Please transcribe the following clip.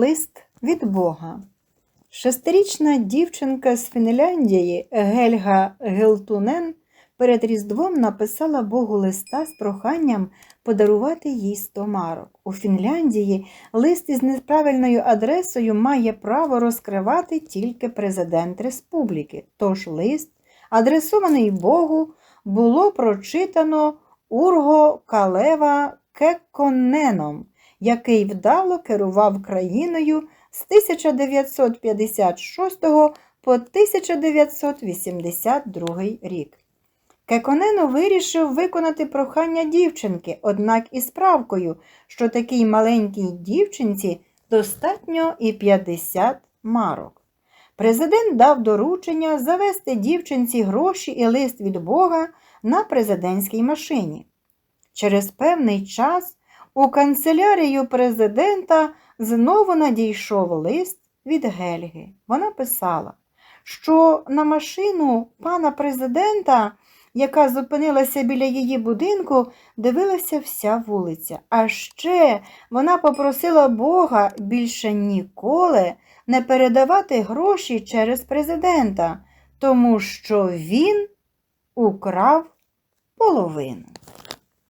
Лист від Бога. Шестирічна дівчинка з Фінляндії Гельга Гелтунен перед Різдвом написала Богу листа з проханням подарувати їй 100 марок. У Фінляндії лист із неправильною адресою має право розкривати тільки президент республіки. Тож лист, адресований Богу, було прочитано Урго Калева Кекконеном, який вдало керував країною з 1956 по 1982 рік. Кеконено вирішив виконати прохання дівчинки, однак із правкою, що такій маленькій дівчинці достатньо і 50 марок. Президент дав доручення завести дівчинці гроші і лист від Бога на президентській машині. Через певний час у канцелярію президента знову надійшов лист від Гельги. Вона писала, що на машину пана президента, яка зупинилася біля її будинку, дивилася вся вулиця. А ще вона попросила Бога більше ніколи не передавати гроші через президента, тому що він украв половину.